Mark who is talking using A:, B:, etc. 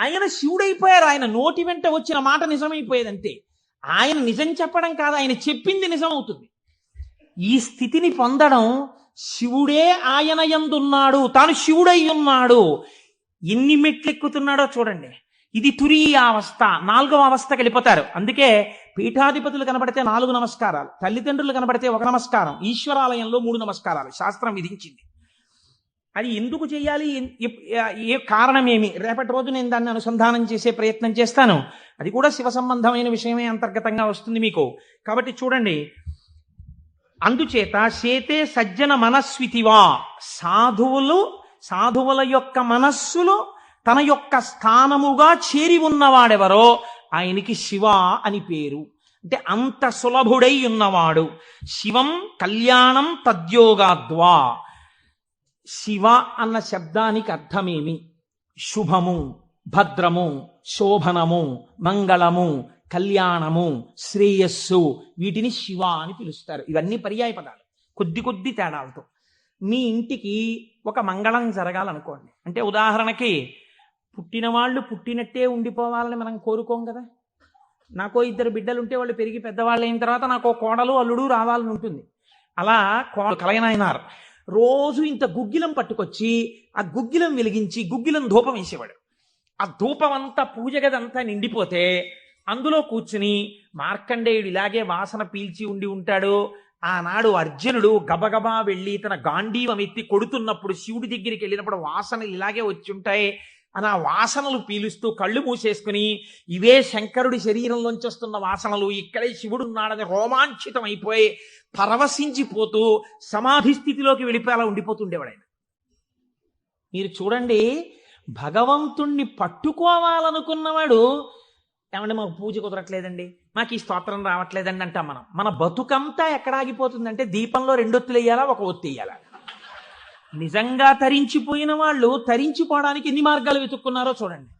A: ఆయన శివుడైపోయారు. ఆయన నోటి వెంట వచ్చిన మాట నిజమైపోయేది అంతే ఆయన నిజం చెప్పడం కాదు ఆయన చెప్పింది నిజం అవుతుంది ఈ స్థితిని పొందడం శివుడే ఆయన ఎందున్నాడు తాను శివుడై ఉన్నాడు ఎన్ని మెట్లెక్కుతున్నాడో చూడండి. ఇది తురీయ అవస్థ నాలుగవ అవస్థకి వెళ్ళిపోతారు. అందుకే పీఠాధిపతులు కనబడితే నాలుగు నమస్కారాలు తల్లిదండ్రులు కనబడితే ఒక నమస్కారం ఈశ్వరాలయంలో మూడు నమస్కారాలు. శాస్త్రం విధించింది. అది ఎందుకు చేయాలి? ఏ కారణమేమి? రేపటి రోజు నేను దాన్ని అనుసంధానం చేసే ప్రయత్నం చేస్తాను. అది కూడా శివ సంబంధమైన విషయమే అంతర్గతంగా వస్తుంది మీకు. కాబట్టి చూడండి. అందుచేత శేతే సజ్జన మనస్వితివా. సాధువులు సాధువుల యొక్క మనస్సులు తన యొక్క స్థానముగా చేరి ఉన్నవాడెవరో? ఆయనకి శివ అని పేరు. అంటే అంత సులభుడై ఉన్నవాడు. శివం కళ్యాణం తద్యోగాద్వా. శివ అన్న శబ్దానికి అర్థమేమి? శుభము భద్రము శోభనము మంగళము కళ్యాణము శ్రేయస్సు వీటిని శివ అని పిలుస్తారు. ఇవన్నీ పర్యాయ పదాలు. కొద్ది కొద్ది తేడాలతో. మీ ఇంటికి ఒక మంగళం జరగాలనుకోండి. అంటే ఉదాహరణకి పుట్టిన వాళ్ళు పుట్టినట్టే ఉండిపోవాలని మనం కోరుకోం కదా? నాకో ఇద్దరు బిడ్డలు ఉంటే వాళ్ళు పెరిగి పెద్దవాళ్ళు అయిన తర్వాత నాకు కోడలు అల్లుడు రావాలని ఉంటుంది. అలా కోడలు కలయనైనారు. రోజు ఇంత గుగ్గిలం పట్టుకొచ్చి ఆ గుగ్గిలం వెలిగించి గుగ్గిలం ధూపం వేసేవాడు. ఆ ధూపం అంతా పూజ గదంతా నిండిపోతే అందులో కూర్చుని మార్కండేయుడు ఇలాగే వాసన పీల్చి ఉండి ఉంటాడు. ఆనాడు అర్జునుడు గబగబా వెళ్ళి తన గాంధీవం ఎత్తి కొడుతున్నప్పుడు శివుడి దగ్గరికి వెళ్ళినప్పుడు వాసనలు ఇలాగే వచ్చి ఉంటాయి. అని ఆ వాసనలు పీలుస్తూ కళ్ళు మూసేసుకుని ఇవే శంకరుడి శరీరంలోంచి వస్తున్న వాసనలు ఇక్కడే శివుడు ఉన్నాడని రోమాంచితం అయిపోయి పరవశించిపోతూ సమాధి స్థితిలోకి వెళ్ళిపోయేలా ఉండిపోతుండేవాడు ఆయన మీరు చూడండి భగవంతుణ్ణి పట్టుకోవాలనుకున్నవాడు ఏమంటే మాకు పూజ కుదరట్లేదండి మాకు ఈ స్తోత్రం రావట్లేదండి అంటాం మనం. మన బతుకంతా ఎక్కడ ఆగిపోతుందంటే దీపంలో రెండొత్తులు వేయాలా ఒక ఒత్తి వేయాలా? నిజంగా తరించిపోయిన వాళ్ళు తరించిపోవడానికి ఎన్ని మార్గాలు వెతుక్కున్నారో చూడండి.